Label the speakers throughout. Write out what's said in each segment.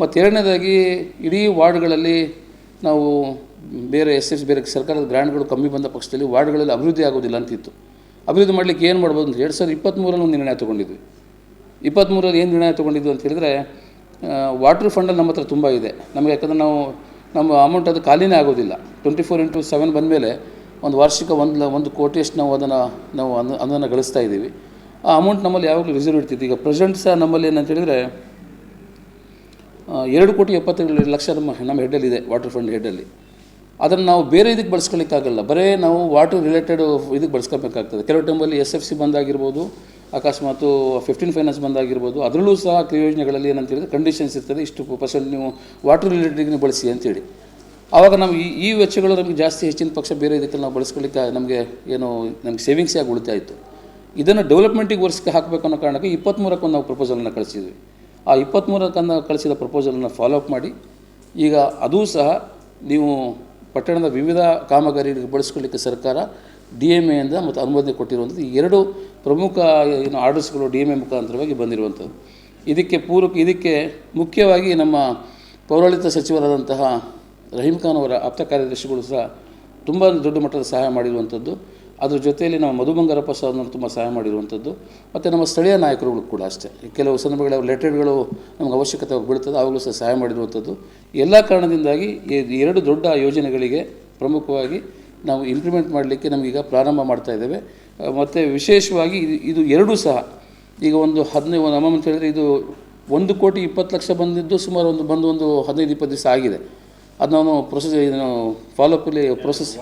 Speaker 1: ಮತ್ತು ಎರಡನೇದಾಗಿ ಇಡೀ ವಾರ್ಡ್ಗಳಲ್ಲಿ ನಾವು ಬೇರೆ ಎಸ್ ಎಸ್ ಬೇರೆ ಸರ್ಕಾರದ ಗ್ರ್ಯಾಂಡ್ಗಳು ಕಮ್ಮಿ ಬಂದ ಪಕ್ಷದಲ್ಲಿ ವಾರ್ಡ್ಗಳಲ್ಲಿ ಅಭಿವೃದ್ಧಿ ಆಗೋದಿಲ್ಲ ಅಂತಿತ್ತು. ಅಭಿವೃದ್ಧಿ ಮಾಡಲಿಕ್ಕೆ ಏನು ಮಾಡ್ಬೋದು ಅಂತ ಎರಡು ಸಾವಿರದ ಇಪ್ಪತ್ತ್ಮೂರಲ್ಲಿ ಒಂದು ನಿರ್ಣಯ ತೊಗೊಂಡಿದ್ವಿ. ಇಪ್ಪತ್ತ್ಮೂರಲ್ಲಿ ಏನು ನಿರ್ಣಯ ತೊಗೊಂಡಿದ್ವಿ ಅಂತ ಹೇಳಿದರೆ ವಾಟ್ರ್ ಫಂಡಲ್ಲಿ ನಮ್ಮ ಹತ್ರ ತುಂಬ ಇದೆ. ನಮಗೆ ಯಾಕಂದರೆ ನಾವು ನಮ್ಮ ಅಮೌಂಟ್ ಅದು ಖಾಲಿನೇ ಆಗೋದಿಲ್ಲ ಟ್ವೆಂಟಿ ಫೋರ್ ಇಂಟು ಸೆವೆನ್ ಬಂದಮೇಲೆ ಒಂದು ವಾರ್ಷಿಕ ಒಂದು ಒಂದು ಕೋಟಿಯಷ್ಟು ನಾವು ಅದನ್ನು, ನಾವು ಅನ್ನ ಅದನ್ನು ಗಳಿಸ್ತಾ ಇದ್ದೀವಿ. ಆ ಅಮೌಂಟ್ ನಮ್ಮಲ್ಲಿ ಯಾವಾಗಲೂ ರಿಸರ್ವ್ ಇರ್ತಿತ್ತು ಈಗ ಪ್ರೆಸೆಂಟ್ ಸಹ ನಮ್ಮಲ್ಲಿ ಏನಂತ ಹೇಳಿದರೆ ಎರಡು ಕೋಟಿ ಎಪ್ಪತ್ತೇಳು ಲಕ್ಷ ನಮ್ಮ ನಮ್ಮ ಹೆಡ್ಡಲ್ಲಿದೆ ವಾಟರ್ ಫಂಡ್ ಹೆಡ್ಡಲ್ಲಿ ಅದನ್ನು ನಾವು ಬೇರೆ ಇದಕ್ಕೆ ಬಳಸ್ಕೊಳ್ಳಿಕ್ಕಾಗಲ್ಲ ಬರೀ ನಾವು ವಾಟರ್ ರಿಲೇಟೆಡ್ ಇದಕ್ಕೆ ಬಳಸ್ಕೊಬೇಕಾಗ್ತದೆ ಕೆಲವು ಟೈಮಲ್ಲಿ ಎಸ್ ಎಫ್ ಸಿ ಬಂದಾಗಿರ್ಬೋದು ಅಕಸ್ಮಾತು ಫಿಫ್ಟೀನ್ ಫೈನಾನ್ಸ್ ಬಂದಾಗಿರ್ಬೋದು ಅದರಲ್ಲೂ ಸಹ ಯೋಜನೆಗಳಲ್ಲಿ ಏನಂತ ಹೇಳಿದ್ರೆ ಕಂಡೀಷನ್ಸ್ ಇರ್ತದೆ, ಇಷ್ಟು ಪರ್ಸೆಂಟ್ ನೀವು ವಾಟರ್ ರಿಲೇಟೆಡ್ ನೀವು ಬಳಸಿ ಅಂತೇಳಿ. ಆವಾಗ ನಾವು ಈ ಈ ವೆಚ್ಚಗಳು ನಮಗೆ ಜಾಸ್ತಿ ಹೆಚ್ಚಿನ ಪಕ್ಷ ಬೇರೆ ಇದಕ್ಕೆ ನಾವು ಬಳಸ್ಕೊಳ್ಳಿಕ್ಕೆ ನಮಗೆ ಏನು, ನಮಗೆ ಸೇವಿಂಗ್ಸೇ ಆಗಿ ಉಳಿತಾ ಇತ್ತು ಇದನ್ನು ಡೆವಲಪ್ಮೆಂಟಿಗೆ ವರ್ಷಕ್ಕೆ ಹಾಕಬೇಕು ಅನ್ನೋ ಕಾರಣಕ್ಕೆ ಇಪ್ಪತ್ತ್ಮೂರಕ್ಕೊಂದು ನಾವು ಪ್ರಪೋಸಲನ್ನು ಕಳಿಸಿದ್ವಿ. ಆ ಇಪ್ಪತ್ತ್ಮೂರಕ್ಕನ್ನು ಕಳಿಸಿದ ಪ್ರಪೋಸಲನ್ನು ಫಾಲೋ ಅಪ್ ಮಾಡಿ. ಈಗ ಅದೂ ಸಹ ನೀವು ಪಟ್ಟಣದ ವಿವಿಧ ಕಾಮಗಾರಿಗಳಿಗೆ ಬಳಸ್ಕೊಳ್ಳಿಕ್ಕೆ ಸರ್ಕಾರ ಡಿ ಎಂ ಎಯಿಂದ ಮತ್ತು ಅನುಮೋದನೆ ಕೊಟ್ಟಿರುವಂಥದ್ದು ಈ ಎರಡು ಪ್ರಮುಖ ಏನು ಆರ್ಡರ್ಸ್ಗಳು ಡಿ ಎಂ ಎ ಮುಖಾಂತರವಾಗಿ ಬಂದಿರುವಂಥದ್ದು. ಇದಕ್ಕೆ ಪೂರಕ, ಇದಕ್ಕೆ ಮುಖ್ಯವಾಗಿ ನಮ್ಮ ಪೌರಾಡಳಿತ ಸಚಿವರಾದಂತಹ ರಹೀಂ ಖಾನ್ ಅವರ ಆಪ್ತ ಕಾರ್ಯದರ್ಶಿಗಳು ಸಹ ತುಂಬ ದೊಡ್ಡ ಮಟ್ಟದ ಸಹಾಯ ಮಾಡಿರುವಂಥದ್ದು. ಅದ್ರ ಜೊತೆಯಲ್ಲಿ ನಮ್ಮ ಮಧು ಬಂಗಾರಪ್ಪ ಸಹ ಅದನ್ನು ತುಂಬ ಸಹಾಯ ಮಾಡಿರುವಂಥದ್ದು. ಮತ್ತು ನಮ್ಮ ಸ್ಥಳೀಯ ನಾಯಕರುಗಳು ಕೂಡ ಅಷ್ಟೇ. ಕೆಲವು ಸಂದರ್ಭಗಳ ಲೆಟರ್ಗಳು ನಮಗೆ ಅವಶ್ಯಕತೆ ಬೀಳ್ತದೆ, ಅವಾಗಲೂ ಸಹ ಸಹಾಯ ಮಾಡಿರುವಂಥದ್ದು. ಎಲ್ಲ ಕಾರಣದಿಂದಾಗಿ ಎರಡು ದೊಡ್ಡ ಯೋಜನೆಗಳಿಗೆ ಪ್ರಮುಖವಾಗಿ ನಾವು ಇಂಪ್ಲಿಮೆಂಟ್ ಮಾಡಲಿಕ್ಕೆ ನಮಗೀಗ ಪ್ರಾರಂಭ ಮಾಡ್ತಾ ಇದ್ದೇವೆ. ಮತ್ತು ವಿಶೇಷವಾಗಿ ಇದು ಎರಡೂ ಸಹ ಈಗ ಒಂದು ಹದಿನೈದು ನಮ್ಮ ಅಂತ ಹೇಳಿದರೆ ಇದು ಒಂದು ಕೋಟಿ ಇಪ್ಪತ್ತು ಲಕ್ಷ ಬಂದಿದ್ದು ಸುಮಾರು ಒಂದು, ಬಂದು ಒಂದು ಹದಿನೈದು, ಇಪ್ಪತ್ತು ದಿವಸ ಆಗಿದೆ. ಅದು ಪ್ರೊಸೆಸ್ ಇದನ್ನು ಫಾಲೋಅಪ್ಪಲ್ಲಿ ಪ್ರೊಸೆಸ್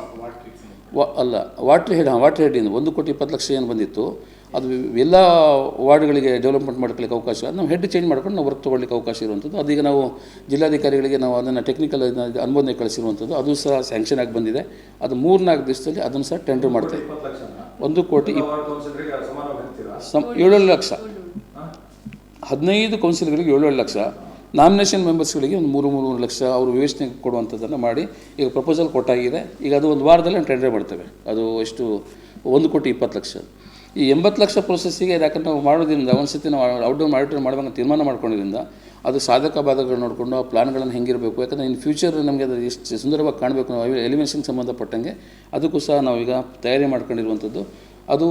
Speaker 1: ವಾ ಅಲ್ಲ ವಾಟ್ರ್ ಹೆಡ್ ಹಾಂ ವಾಟ್ರ್ ಹೆಡ್ಡಿಂದ ಒಂದು ಕೋಟಿ ಇಪ್ಪತ್ತು ಲಕ್ಷ ಏನು ಬಂದಿತ್ತು ಅದು ಎಲ್ಲ ವಾರ್ಡ್ಗಳಿಗೆ ಡೆವಲಪ್ಮೆಂಟ್ ಮಾಡ್ಕೊಳ್ಳಿಕ್ಕೆ ಅವಕಾಶ ನಾವು ಹೆಡ್ ಚೇಂಜ್ ಮಾಡ್ಕೊಂಡು ನಾವು ವರ್ಕ್ ತೊಗೊಳ್ಳಿಕ್ಕೆ ಅವಕಾಶ ಇರುವಂಥದ್ದು. ಅದೀಗ ನಾವು ಜಿಲ್ಲಾಧಿಕಾರಿಗಳಿಗೆ ನಾವು ಅದನ್ನು ಟೆಕ್ನಿಕಲ್ ಅನುಮೋದನೆ ಕಳಿಸಿರುವಂಥದ್ದು ಅದು ಸಹ ಸ್ಯಾಂಕ್ಷನ್ ಆಗಿ ಬಂದಿದೆ. ಅದು ಮೂರು ನಾಲ್ಕು ದಿವಸದಲ್ಲಿ ಅದನ್ನು ಸಹ ಟೆಂಡರ್ ಮಾಡ್ತೇವೆ ಒಂದು ಕೋಟಿ ಇಪ್ ಸಮ್ ಏಳೇಳು ಲಕ್ಷ. ಹದಿನೈದು ಕೌನ್ಸಿಲ್ಗಳಿಗೆ ಏಳು ಲಕ್ಷ. ನಾಮಿನೇಷನ್ ಮೆಂಬರ್ಸ್ಗಳಿಗೆ ಒಂದು ಮೂರು ಮೂರು ಲಕ್ಷ ಅವರು ವಿವೇಚನೆ ಕೊಡುವಂಥದ್ದನ್ನು ಮಾಡಿ ಈಗ ಪ್ರಪೋಸಲ್ ಕೊಟ್ಟಾಗಿದೆ. ಈಗ ಅದು ಒಂದು ವಾರದಲ್ಲಿ ಟೆಂಡರ್ ಮಾಡ್ತೇವೆ. ಅದು ಎಷ್ಟು? ಒಂದು ಕೋಟಿ ಇಪ್ಪತ್ತು ಲಕ್ಷ. ಈ ಎಂಬತ್ತು ಲಕ್ಷ ಪ್ರೊಸೆಸ್ಸಿಗೆ ಯಾಕಂದ್ರೆ ನಾವು ಮಾಡೋದ್ರಿಂದ ಒಂದು ಸತಿ ನಾವು ಔಟ್ಡೋರ್ ಮಾನಿಟರ್ ಮಾಡಬೇಕಂತ ತೀರ್ಮಾನ ಮಾಡ್ಕೊಂಡಿದ್ದರಿಂದ ಅದು ಸಾಧಕ ಬಾಧಕಗಳು ನೋಡಿಕೊಂಡು ಆ ಪ್ಲಾನ್ಗಳನ್ನು ಹೆಂಗಿರಬೇಕು. ಯಾಕಂದರೆ ಇನ್ ಫ್ಯೂಚರ್ ನಮಗೆ ಅದು ಎಷ್ಟು ಸುಂದರವಾಗಿ ಕಾಣಬೇಕು ನಾವು ಎಲಿಮಿನೇಷನ್ ಸಂಬಂಧಪಟ್ಟಂಗೆ ಅದಕ್ಕೂ ಸಹ ನಾವೀಗ ತಯಾರಿ ಮಾಡ್ಕೊಂಡಿರುವಂಥದ್ದು. ಅದು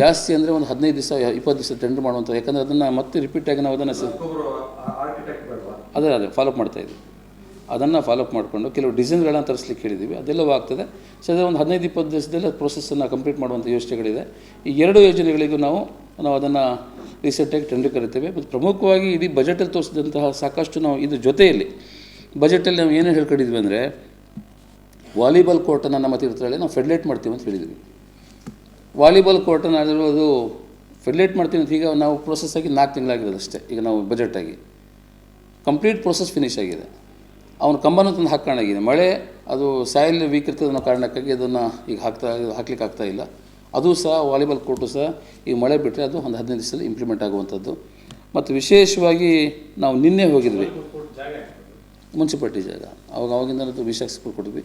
Speaker 1: ಜಾಸ್ತಿ ಅಂದರೆ ಒಂದು ಹದಿನೈದು ದಿವಸ, ಇಪ್ಪತ್ತು ದಿವಸ ಟೆಂಡರ್ ಮಾಡುವಂಥ ಯಾಕಂದರೆ ಅದನ್ನು ಮತ್ತೆ ರಿಪೀಟಾಗಿ ನಾವು ಅದನ್ನು ಅದೇ ಅದೇ ಫಾಲೋಅಪ್ ಮಾಡ್ತಾ ಇದ್ದೀವಿ ಅದನ್ನು ಫಾಲೋಅಪ್ ಮಾಡಿಕೊಂಡು ಕೆಲವು ಡಿಸೈನ್ಗಳನ್ನ ತರಿಸ್ಲಿಕ್ಕೆ ಹೇಳಿದ್ದೀವಿ ಅದೆಲ್ಲವೂ ಆಗ್ತದೆ. ಸೊ ಅದೇ ಒಂದು ಹದಿನೈದು, ಇಪ್ಪತ್ತು ದಿವಸದಲ್ಲಿ ಪ್ರೊಸೆಸ್ಸನ್ನು ಕಂಪ್ಲೀಟ್ ಮಾಡುವಂಥ ಯೋಜನೆಗಳಿದೆ ಈ ಎರಡು ಯೋಜನೆಗಳಿಗೂ ನಾವು ನಾವು ಅದನ್ನು ರೀಸೆಂಟಾಗಿ ಟೆಂಡರ್ ಕರಿತೇವೆ. ಮತ್ತು ಪ್ರಮುಖವಾಗಿ ಇಡೀ ಬಜೆಟಲ್ಲಿ ತೋರಿಸಿದಂತಹ ಸಾಕಷ್ಟು ನಾವು ಇದು ಜೊತೆಯಲ್ಲಿ ಬಜೆಟಲ್ಲಿ ನಾವು ಏನೇನು ಹೇಳ್ಕೊಂಡಿದ್ವಿ ಅಂದರೆ ವಾಲಿಬಾಲ್ ಕೋರ್ಟನ್ನು ನಮ್ಮ ತೀರ್ಥಹಳ್ಳಿ ನಾವು ಫೆಡ್ಲೇಟ್ ಮಾಡ್ತೀವಿ ಅಂತ ಹೇಳಿದ್ವಿ. ವಾಲಿಬಾಲ್ ಕೋರ್ಟನ್ನು ಅದು ಫೆಡ್ಲೇಟ್ ಮಾಡ್ತೀವಿ ಅಂತ ಈಗ ನಾವು ಪ್ರೊಸೆಸ್ ಆಗಿ ನಾಲ್ಕು ತಿಂಗಳಾಗಿರೋದು ಅಷ್ಟೇ. ಈಗ ನಾವು ಬಜೆಟಾಗಿ ಕಂಪ್ಲೀಟ್ ಪ್ರೊಸೆಸ್ ಫಿನಿಶ್ ಆಗಿದೆ. ಅವನು ಕಂಬನೂ ತಂದು ಹಾಕೋಣಾಗಿದೆ ಮಳೆ ಅದು ಸಾಯಿಲ್ ವೀಕ್ ಇರ್ತದೆ ಅನ್ನೋ ಕಾರಣಕ್ಕಾಗಿ ಅದನ್ನು ಈಗ ಹಾಕ್ತಾ ಹಾಕ್ಲಿಕ್ಕೆ ಆಗ್ತಾ ಇಲ್ಲ. ಅದು ಸಹ ವಾಲಿಬಾಲ್ ಕೋರ್ಟು ಸಹ ಈಗ ಮಳೆ ಬಿಟ್ಟರೆ ಅದು ಒಂದು ಹದಿನೈದು ದಿವಸದಲ್ಲಿ ಇಂಪ್ಲಿಮೆಂಟ್ ಆಗುವಂಥದ್ದು. ಮತ್ತು ವಿಶೇಷವಾಗಿ ನಾವು ನಿನ್ನೆ ಹೋಗಿದ್ವಿ. ಮುನ್ಸಿಪಾಲ್ಟಿ ಜಾಗ. ಅವಾಗ ಅವಾಗಿಂದ ವಿಶಾಖ ಕೊಟ್ಟಿದ್ವಿ.